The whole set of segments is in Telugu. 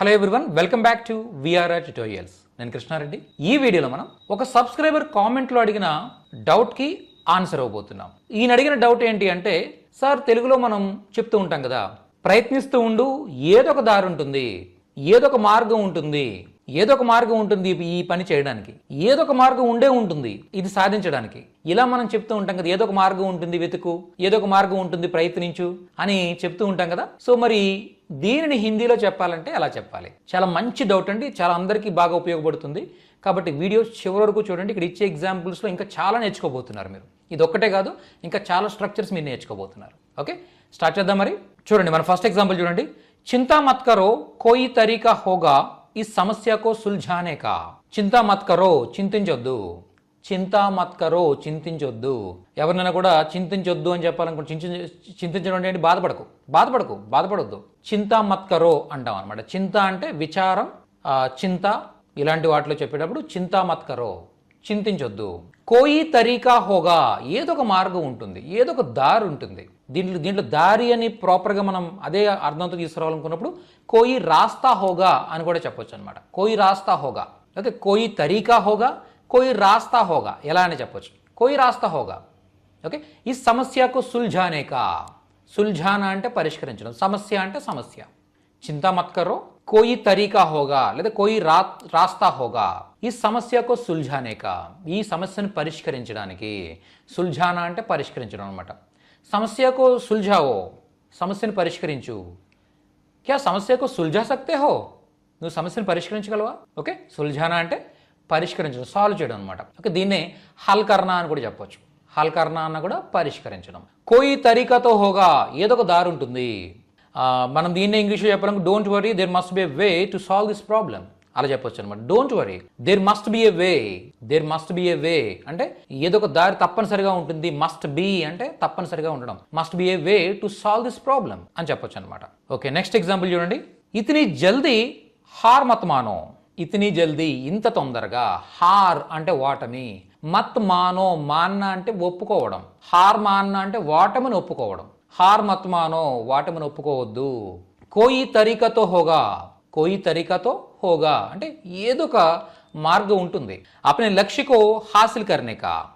Hello everyone welcome back to VRR tutorials నేను కృష్ణారెడ్డి. ఈ వీడియోలో మనం ఒక సబ్స్క్రైబర్ కామెంట్లో అడిగిన డౌట్కి ఆన్సర్ అవ్వబోతున్నాం. ఈయన అడిగిన డౌట్ ఏంటి అంటే సార్ తెలుగులో మనం చెప్తూ ఉంటాం కదా ప్రయత్నిస్తూ ఉండు ఏదో ఒక దారి ఉంటుంది ఏదో ఒక మార్గం ఉంటుంది ఏదో ఒక మార్గం ఉంటుంది ఈ పని చేయడానికి ఏదో ఒక మార్గం ఉండే ఉంటుంది ఇది సాధించడానికి. ఇలా మనం చెప్తూ ఉంటాం కదా ఏదో ఒక మార్గం ఉంటుంది వెతుకు ఏదో ఒక మార్గం ఉంటుంది ప్రయత్నించు అని చెప్తూ ఉంటాం కదా. సో మరి దీనిని హిందీలో చెప్పాలంటే ఎలా చెప్పాలి? చాలా మంచి డౌట్ అండి. చాలా అందరికీ బాగా ఉపయోగపడుతుంది. కాబట్టి వీడియోస్ చివరి వరకు చూడండి. ఇక్కడ ఇచ్చే ఎగ్జాంపుల్స్లో ఇంకా చాలా నేర్చుకోబోతున్నారు మీరు. ఇది ఒక్కటే కాదు ఇంకా చాలా స్ట్రక్చర్స్ మీరు నేర్చుకోబోతున్నారు. ఓకే స్టార్ట్ చేద్దాం మరి. చూడండి మన ఫస్ట్ ఎగ్జాంపుల్ చూడండి. చింతా మత్ కరో కోయి తరీకా హోగా ఈ సమస్యకో సుల్జానే కా చింతా మత్ కరో చింతించొద్దు. చింతామత్కరో కరో చింతించొద్దు. ఎవరినైనా కూడా చింతించొద్దు అని చెప్పాలనుకుంటే చింతి చింతించడం అంటే ఏంటి? బాధపడకు. బాధపడకు. బాధపడొద్దు. చింతామత్కరో కరో అంటాం అనమాట చింత అంటే విచారం చింత ఇలాంటి వాటిలో చెప్పేటప్పుడు చింతామత్కరో కరో చింతించొద్దు. కోయి తరీకా హోగా ఏదో ఒక మార్గం ఉంటుంది ఏదో ఒక దారి ఉంటుంది. దీంట్లో దీంట్లో దారి అని ప్రాపర్గా మనం అదే అర్థంతో తీసుకురావాలనుకున్నప్పుడు కోయి రాస్తా హోగా అని కూడా చెప్పొచ్చు అనమాట కోయి రాస్తా హోగా. ఓకే కోయి తరీకా హోగా कोई రాస్తా హోగా ఎలా అని చెప్పొచ్చు कोई रास्ता होगा ఓకే ఈ సమస్యకు సుల్జానే కా సుల్జానా అంటే పరిష్కరించడం సమస్య అంటే సమస్య చింత మత్ కోయి తరీకా హోగా లేదా కోయి రా రాస్తా హోగా ఈ సమస్యకు సుల్జానేక ఈ సమస్యను పరిష్కరించడానికి సుల్జానా అంటే పరిష్కరించడం అనమాట సమస్యకు సుల్జావో సమస్యను పరిష్కరించు క్యా సమస్యకు సుల్జా సక్తే హో నువ్వు సమస్యను పరిష్కరించగలవా ఓకే సుల్జానా అంటే పరిష్కరించడం సాల్వ్ చేయడం అనమాట ఓకే దీన్నే హల్ అని కూడా చెప్పొచ్చు. హల్ అన్న కూడా పరిష్కరించడం. కోయి తరికతో హోగా ఏదో ఒక దారి ఉంటుంది. మనం దీన్నే ఇంగ్లీష్లో చెప్పడానికి don't worry there must be a way to solve this problem అలా చెప్పొచ్చు అనమాట don't worry there must be a way there must be a way అంటే ఏదో ఒక దారి తప్పనిసరిగా ఉంటుంది. మస్ట్ బి అంటే తప్పనిసరిగా ఉండడం. Must be a way to solve this problem అని చెప్పొచ్చు అనమాట ఓకే నెక్స్ట్ ఎగ్జాంపుల్ చూడండి. ఇతని జల్దీ హార్ మతమానో ఇతని జల్దీ ఇంత తొందరగా. హార్ అంటే ఓటమి మత్ మానో మాన్న అంటే ఒప్పుకోవడం. హార్ మాన్న అంటే ఓటమిని ఒప్పుకోవడం. హార్ మత్ మానో ఓటమిని ఒప్పుకోవద్దు. కోయి తరీకతో హోగా. కోయి తరికతో హోగా. అంటే ఏదో ఒక మార్గం ఉంటుంది. అపనే లక్ష్యకో హాసిల్ కర్నే కా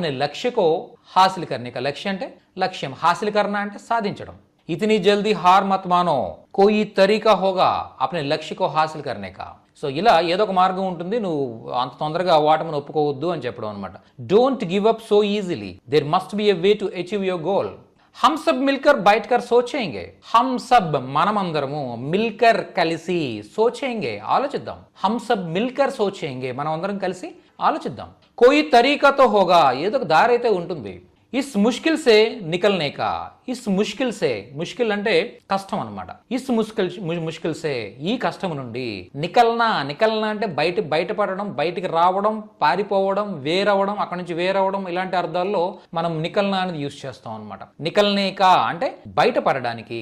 లక్ష్యకో హాసిల్ కర్నే లక్ష్యం అంటే లక్ష్యం. హాసిల్ కర్నా అంటే సాధించడం. ఇతని జల్దీ హార్ మత్ మానో. కోయి తరీకా హోగా. అపనే లక్ష్యకో హాసిల్ కర్నేకా. సో ఇలా ఏదో ఒక మార్గం ఉంటుంది నువ్వు అంత తొందరగా ఓటమిని ఒప్పుకోవద్దు అని చెప్పడం అనమాట don't give up so easily there must be a way to achieve your goal హమ్ సబ్ మిల్కర్ బయట కర్ సోచేంగే హమ్ సబ్ మనమందరము మిల్కర్ కలిసి సోచేంగే ఆలోచిద్దాం. హమ్ సబ్ మిల్కర్ సోచేంగే మనం అందరం కలిసి ఆలోచిద్దాం. కోయి తరీకాతో హోగా. ఏదో ఒక దారి అయితే ఉంటుంది. ఇస్ ముష్కిల్ సే నికల్నే కా. ఇస్ ముష్కిల్ సే ముష్కిల్ అంటే కష్టం అనమాట ఇస్ ముష్కిల్ ముష్కిల్ సే ఈ కష్టం నుండి నికల్నా నికల్నా అంటే బయట బయటపడడం బయటికి రావడం పారిపోవడం వేరవడం అక్కడి నుంచి వేరవడం ఇలాంటి అర్థాల్లో మనం నికల్నా అనేది యూస్ చేస్తాం అనమాట నికల్నే కా అంటే బయటపడడానికి.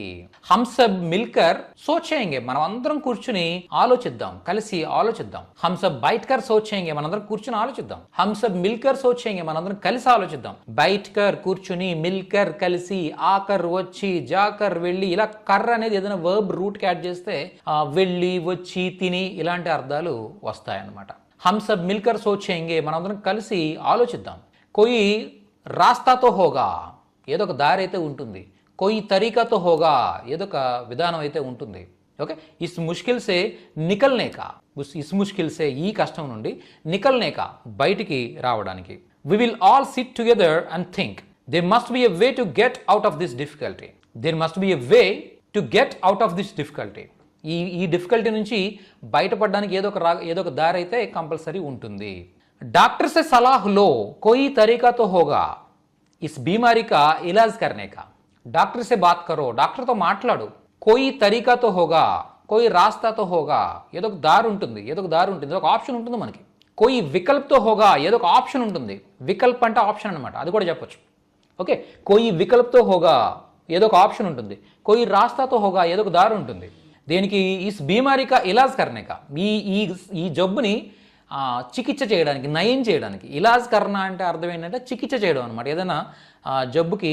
హంసబ్ మిల్కర్ సోచేయంగే మనం అందరం కూర్చుని ఆలోచిద్దాం కలిసి ఆలోచిద్దాం. హంసబ్ బయట కర్ సోచేయంగే మనందరం కూర్చుని ఆలోచిద్దాం. హంసబ్ మిల్కర్ సోచేయంగే మనందరం కలిసి ఆలోచిద్దాం. బయట కర్ కూర్చుని మిల్కర్ కలిసి ఆకర్ వచ్చి జాకర్ వెళ్ళి ఇలా కర్ర అనేది ఏదైనా వర్బ్ రూట్ క్యాడ్ చేస్తే వెళ్ళి వచ్చి తిని ఇలాంటి అర్థాలు వస్తాయన్నమాట. హంసబ్ మిల్కర్ సోచేయంగే మనందరం కలిసి ఆలోచిద్దాం. కోయి రాస్తాతో హోగా ఏదో ఒక దారి అయితే ఉంటుంది. కొయి తరీకాతో హోగా ఏదో ఒక విధానం అయితే ఉంటుంది. ఓకే? ఇస్ ముష్కిల్ సే నికల్నే కా ఇస్ ముష్కిల్ సే ఈ కష్టం నుండి నికల్నే కా బయటికి రావడానికి. We will all sit together and think there must be a way to get out of this difficulty there must be a way to get out of this difficulty ఈ ఈ డిఫికల్టీ నుంచి బయటపడడానికి ఏదో ఒక రా ఏదో ఒక దారి అయితే కంపల్సరీ ఉంటుంది. డాక్టర్స్ సలాహ్లో సలాహ్ తరీకాతో హోగా ఇస్ బీమారికా ఇలాజ్ కర్నే డాక్టర్ సే బాత్ కరో డాక్టర్తో మాట్లాడు. కోయి తరీకాతో హోగా కోయి రాస్తాతో హోగా ఏదో ఒక దారి ఉంటుంది ఏదో ఒక దారి ఉంటుంది ఏదో ఒక ఆప్షన్ ఉంటుంది మనకి. కోయి వికల్ప్తో హోగా ఏదో ఒక ఆప్షన్ ఉంటుంది వికల్ప్ అంటే ఆప్షన్ అనమాట అది కూడా చెప్పొచ్చు ఓకే కోయి వికల్ప్తో హోగా ఏదో ఒక ఆప్షన్ ఉంటుంది కోయి రాస్తాతో హోగా ఏదో ఒక దారి ఉంటుంది దీనికి ఈ బీమారిక ఇలాజ్ కర్నేక ఈ ఈ ఈ జబ్బుని చికిత్స చేయడానికి నయం చేయడానికి ఇలాజ్ కర్ణ అంటే అర్థం ఏంటంటే చికిత్స చేయడం అనమాట ఏదైనా జబ్బుకి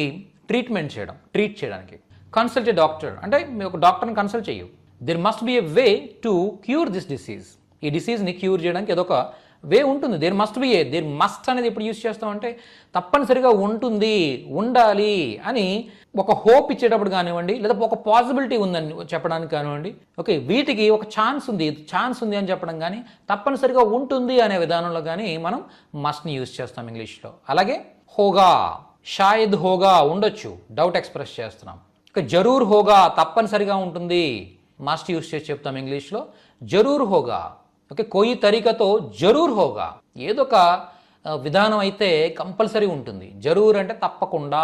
ట్రీట్మెంట్ చేయడం ట్రీట్ చేయడానికి కన్సల్ట్ డాక్టర్ అంటే మీ ఒక డాక్టర్ని కన్సల్ట్ చేయు there must be a way to cure this disease ఈ డిసీజ్ని క్యూర్ చేయడానికి ఏదో ఒక వే ఉంటుంది. There must be a there must అనేది ఎప్పుడు యూస్ చేస్తామంటే తప్పనిసరిగా ఉంటుంది ఉండాలి అని ఒక హోప్ ఇచ్చేటప్పుడు కానివ్వండి లేదా ఒక పాసిబిలిటీ ఉందని చెప్పడానికి కానివ్వండి ఓకే వీటికి ఒక ఛాన్స్ ఉంది. ఛాన్స్ ఉంది అని చెప్పడం కానీ తప్పనిసరిగా ఉంటుంది అనే విధానంలో కానీ మనం మస్ట్ని యూస్ చేస్తాం ఇంగ్లీష్లో. అలాగే హోగా షాయద్ హోగా ఉండొచ్చు. డౌట్ ఎక్స్ప్రెస్ చేస్తున్నాం. ఇక జరూర్ హోగా తప్పనిసరిగా ఉంటుంది. మస్ట్ యూస్ చేసి చెప్తాం ఇంగ్లీష్లో. జరూర్ హోగా ఓకే కోయి తరీకతో జరూర్ హోగా. ఏదో ఒక విధానం అయితే కంపల్సరీ ఉంటుంది. జరూర్ అంటే తప్పకుండా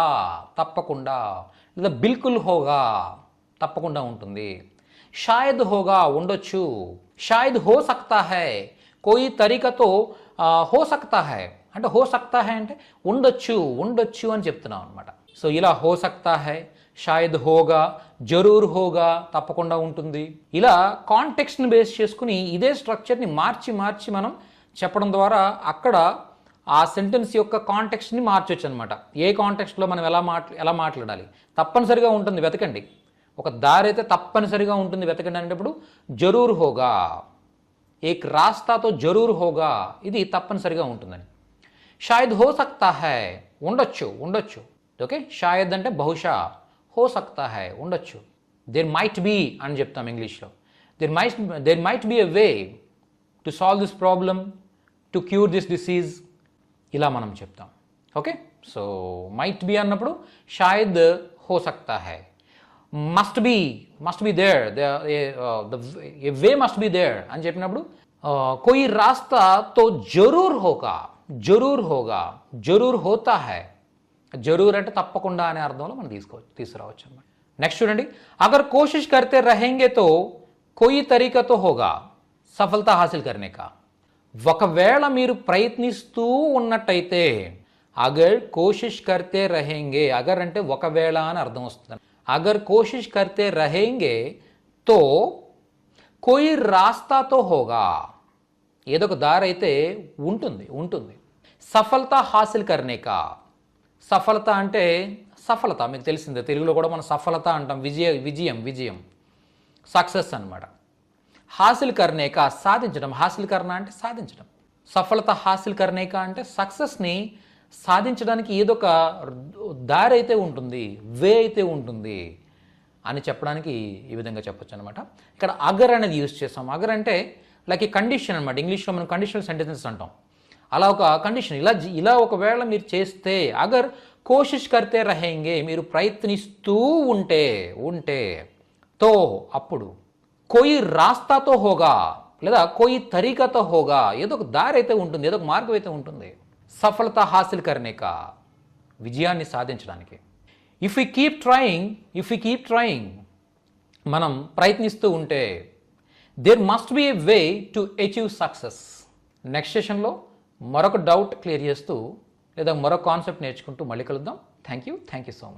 తప్పకుండా. లేదా బిల్కుల్ హోగా తప్పకుండా ఉంటుంది. షాయద్ హోగా ఉండొచ్చు. షాయద్ హో సక్తా హై. కోయి తరీకతో హో సక్తా హై. అంటే హో సక్తా హై అంటే ఉండొచ్చు ఉండొచ్చు అని చెప్తున్నాం అనమాట సో ఇలా హో సక్తా హై షాయద్ హోగా జరూర్ హోగా తప్పకుండా ఉంటుంది. ఇలా కాంటెక్స్ట్ని బేస్ చేసుకుని ఇదే స్ట్రక్చర్ని మార్చి మార్చి మనం చెప్పడం ద్వారా అక్కడ ఆ సెంటెన్స్ యొక్క కాంటెక్స్ట్ని మార్చొచ్చు అనమాట ఏ కాంటెక్స్ట్లో మనం ఎలా మాట్లా ఎలా మాట్లాడాలి? తప్పనిసరిగా ఉంటుంది వెతకండి. ఒక దారి అయితే తప్పనిసరిగా ఉంటుంది వెతకండి అనేటప్పుడు జరూర్ హోగా ఏక్ రాస్తాతో జరూర్ హోగా ఇది తప్పనిసరిగా ఉంటుందని. షాయద్ హో సక్తా హై ఉండొచ్చు ఉండొచ్చు. ఓకే? షాయద్ అంటే బహుశా. హో సక్తా హై ఉండొచ్చు దేర్ మైట్ బీ అని చెప్తాం ఇంగ్లీష్లో there might there might be a way to solve this problem to cure this disease ఇలా మనం చెప్తాం ఓకే సో మైట్ బి అన్నప్పుడు షాయద్ హో సక్తా high must be must be there a way must be there అని చెప్పినప్పుడు కోయి రాస్తా తో జరూర్ హోగా జరూర్ హోగా జరూర్ హోతా హై జరూర్ అంటే తప్పకుండా అనే అర్థంలో మనం తీసుకోవచ్చు తీసుకురావచ్చు అనమాట నెక్స్ట్ చూడండి. అగర్ కోషిష్ కర్తే రహెంగేతో కొయ్యి కోయి తరీకతో హోగా సఫలత హాసిల్ కర్నే ఒకవేళ మీరు ప్రయత్నిస్తూ ఉన్నట్టయితే అగర్ కోషిష్ కర్తే రహెంగే అగర్ అంటే ఒకవేళ అని అర్థం వస్తుంది. అగర్ కోషిష్ కర్తే రహెంగే తో కోయి రాస్తాతో హోగా. ఏదో ఒక దారి అయితే ఉంటుంది ఉంటుంది. సఫలత హాసిల్ కర్నేకా సఫలత అంటే సఫలత మీకు తెలిసిందే. తెలుగులో కూడా మనం సఫలత అంటాం. విజయ విజయం విజయం. సక్సెస్ అన్నమాట. హాసిల్ కర్నేక సాధించడం. హాసిల్ కర్ణ అంటే సాధించడం. సఫలత హాసిల్ కర్నేక అంటే సక్సెస్ని సాధించడానికి ఏదో ఒక దారి అయితే ఉంటుంది వే అయితే ఉంటుంది అని చెప్పడానికి ఈ విధంగా చెప్పొచ్చు అనమాట ఇక్కడ అగర్ అనేది యూజ్ చేస్తాం. అగర్ అంటే లైక్ ఈ కండిషన్ అనమాట ఇంగ్లీష్లో మనం కండిషనల్ సెంటెన్సెస్ అంటాం. అలా ఒక కండిషన్ ఇలా ఇలా ఒకవేళ మీరు చేస్తే అగర్ కోషిష్ కర్తే రహేంగే మీరు ప్రయత్నిస్తూ ఉంటే ఉంటే తో అప్పుడు కోయి రాస్తాతో హోగా లేదా కోయి తరీకతో హోగా ఏదో ఒక దారి అయితే ఉంటుంది ఏదో ఒక మార్గం అయితే ఉంటుంది. సఫలత హాసిల్ కర్నేక విజయాన్ని సాధించడానికి. If you keep trying if you keep trying మనం ప్రయత్నిస్తూ ఉంటే there must be a way to achieve success next సెషన్లో మరొక డౌట్ క్లియర్ చేస్తూ లేదా మరొక కాన్సెప్ట్ నేర్చుకుంటూ మళ్ళీ కలుద్దాం. Thank you thank you so much